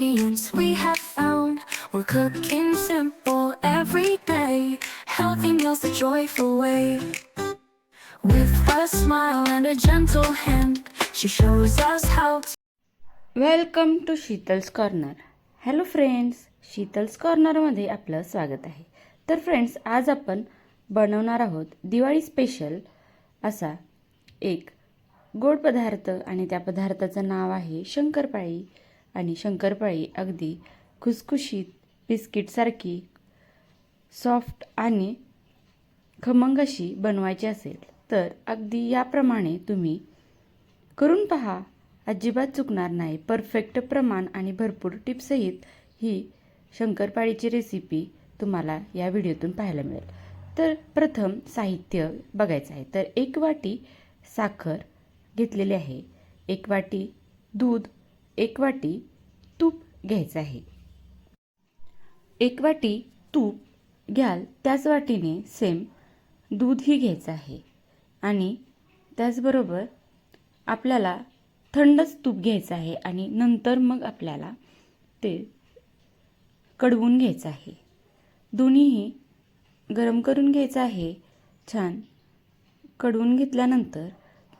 ingredients we have found. We're cooking simple every day, healthy meals the joyful way. With a smile and a gentle hand, she shows us how to. Welcome to Sheetal's corner hello friends Sheetal's कॉर्नरमध्ये आपलं स्वागत आहे तर friends आज आपण बनवणार आहोत Diwali special असा एक गोड पदार्थ आणि त्या पदार्थाचं नाव आहे शंकरपाळी आणि शंकरपाळी अगदी खुसखुशीत बिस्किटसारखी सॉफ्ट आणि खमंग अशी बनवायची असेल तर अगदी याप्रमाणे तुम्ही करून पहा. अजिबात चुकणार नाही. परफेक्ट प्रमाण आणि भरपूर टिप्ससहित ही शंकरपाळीची रेसिपी तुम्हाला या व्हिडिओतून पाहायला मिळेल. तर प्रथम साहित्य बघायचं आहे. तर एक वाटी साखर घेतलेली आहे. एक वाटी दूध एक वाटी तूप घ्यायचं आहे. एक वाटी तूप घ्याल त्याच वाटीने सेम दूधही घ्यायचं आहे. आणि त्याचबरोबर आपल्याला थंडच तूप घ्यायचं आहे आणि नंतर मग आपल्याला ते कडवून घ्यायचं आहे. दोन्हीही गरम करून घ्यायचं आहे. छान कडवून घेतल्यानंतर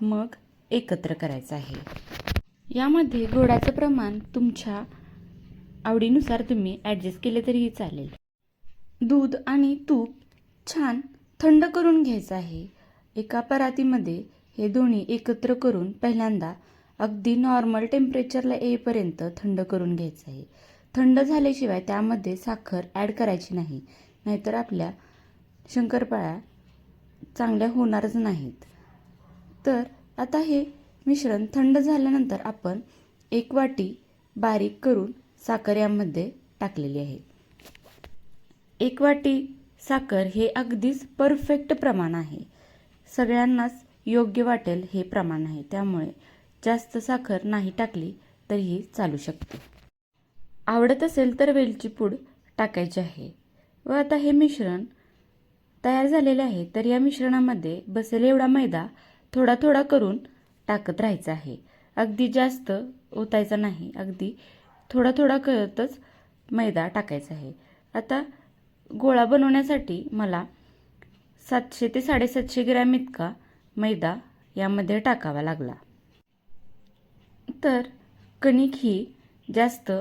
मग एकत्र करायचं आहे. यामध्ये गोडाचं प्रमाण तुमच्या आवडीनुसार तुम्ही ॲडजस्ट केले तरीही चालेल. दूध आणि तूप छान थंड करून घ्यायचं आहे. एका परातीमध्ये हे दोन्ही एकत्र करून पहिल्यांदा अगदी नॉर्मल टेम्परेचरला येईपर्यंत थंड करून घ्यायचं आहे. थंड झाल्याशिवाय त्यामध्ये साखर ॲड करायची नाही नाहीतर आपल्या शंकरपाळ्या चांगल्या होणारच नाहीत. तर आता हे मिश्रण थंड झाल्यानंतर आपण एक वाटी बारीक करून साखर यामध्ये टाकलेली आहे. एक वाटी साखर हे अगदीच परफेक्ट प्रमाण आहे. सगळ्यांनाच योग्य वाटेल हे प्रमाण आहे. त्यामुळे जास्त साखर नाही टाकली तरीही चालू शकते. आवडत असेल तर वेलची पूड टाकायची आहे. व आता हे मिश्रण तयार झालेले आहे. तर या मिश्रणामध्ये बसेल एवढा मैदा थोडा थोडा करून टाकत राहायचं आहे. अगदी जास्त ओतायचा नाही. अगदी थोडा थोडा करतच मैदा टाकायचा आहे. आता गोळा बनवण्यासाठी मला सातशे ते साडेसातशे ग्रॅम इतका मैदा यामध्ये टाकावा लागला. तर कणिक ही जास्त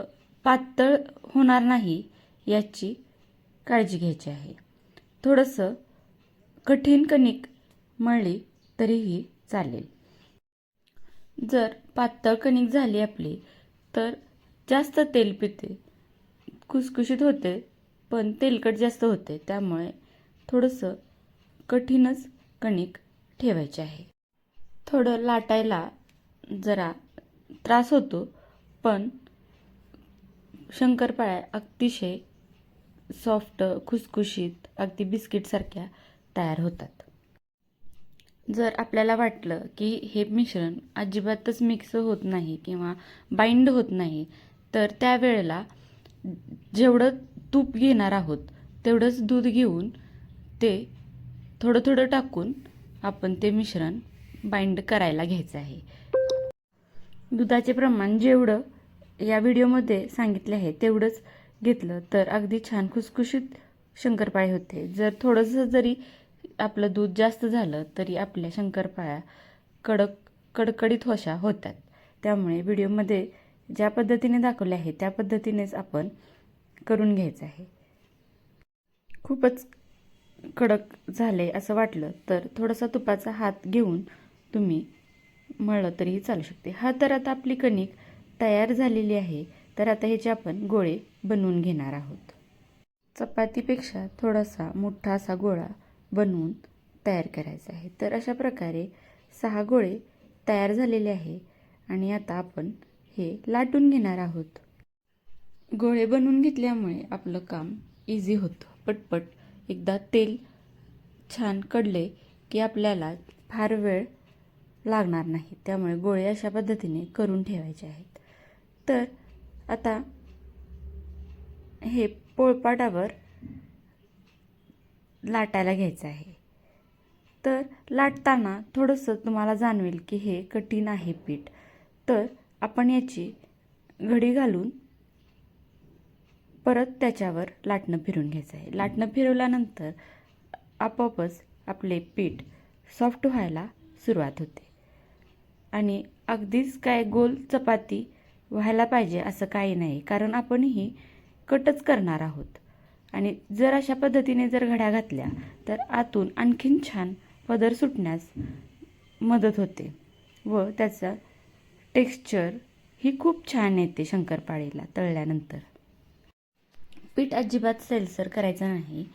पातळ होणार नाही याची काळजी घ्यायची आहे. थोडंसं कठीण कणिक मळली तरीही चालेल. जर पातळ कणिक झाली आपली तर जास्त तेल पिते. खुसखुशीत होते पण तेलकट जास्त होते. त्यामुळे थोडंसं कठीणच कणिक ठेवायचे आहे. थोडं लाटायला जरा त्रास होतो पण शंकरपाळ्या अतिशय सॉफ्ट खुसखुशीत अगदी बिस्किटसारख्या तयार होतात. जर आपल्याला वाटलं की हे मिश्रण अजिबातच मिक्स होत नाही किंवा बाइंड होत नाही तर त्यावेळेला जेवढं तूप घेणार आहोत तेवढंच दूध घेऊन ते थोडं थोडं टाकून आपण ते मिश्रण बाइंड करायला घ्यायचं आहे. दुधाचे प्रमाण जेवढं या व्हिडिओमध्ये सांगितले आहे तेवढंच घेतलं तर अगदी छान खुसखुशीत शंकरपाळे होते. जर थोडंसं जरी आपलं दूध जास्त झालं तरी आपल्या शंकरपाळ्या कडक कडकडीत होशा होतात. त्यामुळे व्हिडिओमध्ये ज्या पद्धतीने दाखवले आहे त्या पद्धतीनेच आपण करून घ्यायचं आहे. खूपच कडक झाले असं वाटलं तर थोडासा तुपाचा हात घेऊन तुम्ही मळलं तरीही चालू शकते. हा तर आता आपली कणिक तयार झालेली आहे तर आता ह्याचे आपण गोळे बनवून घेणार आहोत. चपातीपेक्षा थोडासा मोठा असा गोळा बनवून तयार करायचं आहे. तर अशा प्रकारे सहा गोळे तयार झालेले आहे आणि आता आपण हे लाटून घेणार आहोत. गोळे बनवून घेतल्यामुळे आपलं काम इझी होतं. पटपट एकदा तेल छान कडले की आपल्याला फार वेळ लागणार नाही. त्यामुळे गोळे अशा पद्धतीने करून ठेवायचे आहेत. तर आता हे पोळपाटावर लाटायला घ्यायचं आहे. तर लाटताना थोडंसं तुम्हाला जाणवेल की हे कठीण आहे पीठ. तर आपण याची घडी घालून परत त्याच्यावर लाटणं फिरून घ्यायचं आहे. लाटणं फिरवल्यानंतर आपोआपच आपले पीठ सॉफ्ट व्हायला सुरुवात होते. आणि अगदीच काय गोल चपाती व्हायला पाहिजे असं काही नाही कारण आपण ही कटच करणार आहोत. आणि जर अशा पद्धतीने जर घड्या घातल्या तर आतून आणखीन छान पदर सुटण्यास मदत होते व त्याचा टेक्स्चर ही खूप छान येते शंकरपाळीला तळल्यानंतर. पीठ अजिबात सैलसर करायचं नाही.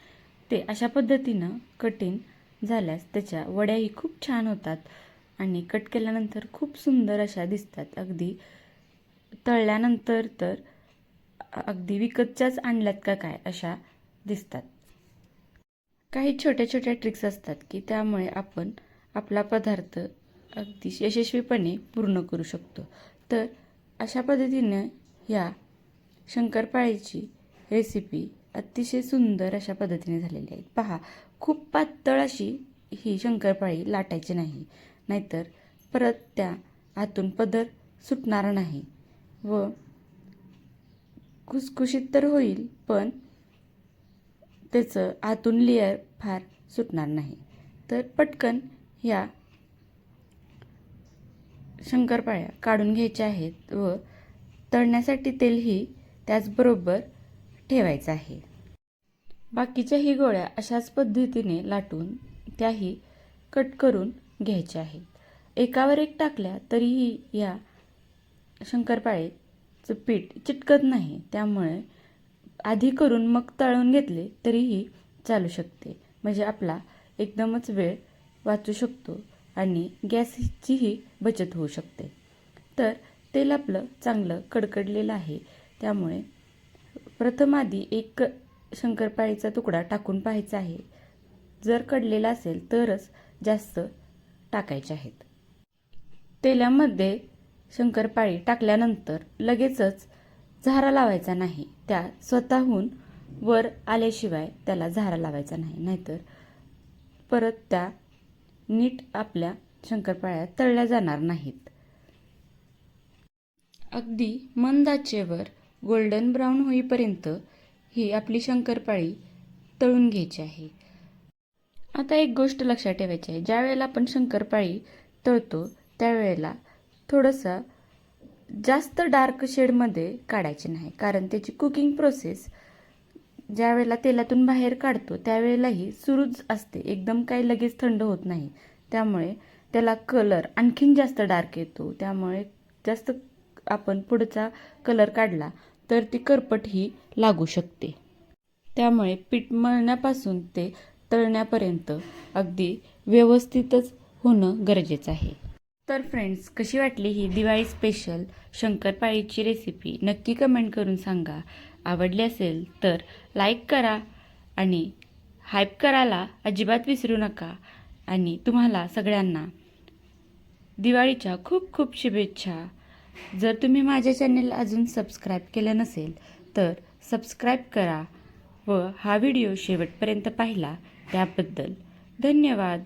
ते अशा पद्धतीनं कठीण झाल्यास त्याच्या वड्याही खूप छान होतात आणि कट केल्यानंतर खूप सुंदर अशा दिसतात. अगदी तळल्यानंतर तर अगदी विकतच्याच आणल्यात का काय अशा दिसतात. काही छोट्या छोट्या ट्रिक्स असतात की त्यामुळे आपण आपला पदार्थ अगदी यशस्वीपणे पूर्ण करू शकतो. तर अशा पद्धतीने ह्या शंकरपाळीची रेसिपी अतिशय सुंदर अशा पद्धतीने झालेली आहे. पहा खूप पातळ अशी ही शंकरपाळी लाटायची नाही नाहीतर परत त्या आतून पदर सुटणार नाही व खुसखुशीत तर होईल पण त्याचं आतून लेअर फार सुटणार नाही. तर पटकन ह्या शंकरपाळ्या काढून घ्यायच्या आहेत व तळण्यासाठी तेलही त्याचबरोबर ठेवायचं आहे. बाकीच्याही गोळ्या अशाच पद्धतीने लाटून त्याही कट करून घ्यायच्या आहेत. एकावर एक टाकल्या तरीही या चं पीठ चिटकत नाही. त्यामुळे आधी करून मग तळून घेतले तरीही चालू शकते. म्हणजे आपला एकदमच वेळ वाचू शकतो आणि गॅसचीही बचत होऊ शकते. तर तेल आपलं चांगलं कडकडलेलं आहे. त्यामुळे प्रथम आधी एक शंकरपाळीचा तुकडा टाकून पाहायचा आहे. जर कडलेला असेल तरच जास्त टाकायचे आहेत. तेलामध्ये शंकरपाळी टाकल्यानंतर लगेचच झारा लावायचा नाही. त्या स्वतःहून वर आल्याशिवाय त्याला झारा लावायचा नाही. नाहीतर परत त्या नीट आपल्या शंकरपाळ्या तळल्या जाणार नाहीत. अगदी मंदाचेवर गोल्डन ब्राऊन होईपर्यंत ही आपली शंकरपाळी तळून घ्यायची आहे. आता एक गोष्ट लक्षात ठेवायची आहे. ज्या वेळेला आपण शंकरपाळी तळतो त्यावेळेला थोडंसं जास्त डार्क शेडमध्ये काढायचे नाही. कारण त्याची कुकिंग प्रोसेस ज्या वेळेला तेलातून बाहेर काढतो त्यावेळेलाही सुरूच असते. एकदम काही लगेच थंड होत नाही. त्यामुळे त्याला कलर आणखीन जास्त डार्क येतो. त्यामुळे जास्त आपण पुढचा कलर काढला तर ती करपट ही लागू शकते. त्यामुळे पीठ मळण्यापासून ते तळण्यापर्यंत अगदी व्यवस्थितच होणं गरजेचं आहे. तर फ्रेंड्स कशी वाटली ही दिवाळी स्पेशल शंकरपाळीची रेसिपी नक्की कमेंट करून सांगा. आवडली असेल तर लाईक करा आणि हाईप करायला अजिबात विसरू नका. आणि तुम्हाला सगळ्यांना दिवाळीच्या खूप खूप शुभेच्छा. जर तुम्ही माझ्या चॅनेल अजून सबस्क्राईब केलं नसेल तर सबस्क्राईब करा व हा व्हिडिओ शेवटपर्यंत पाहिला. त्याबद्दल धन्यवाद.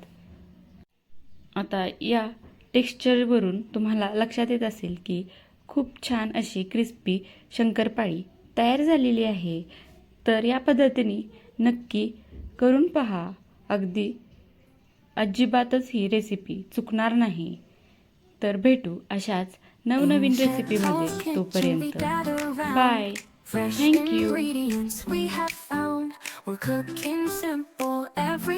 आता या टेक्स्चरवरून तुम्हाला लक्षात येत असेल की खूप छान अशी क्रिस्पी शंकरपाळी तयार झालेली आहे. तर या पद्धतीने नक्की करून पहा. अगदी अजिबातच ही रेसिपी चुकणार नाही. तर भेटू अशाच नवनवीन रेसिपीमध्ये तोपर्यंत. Bye Fresh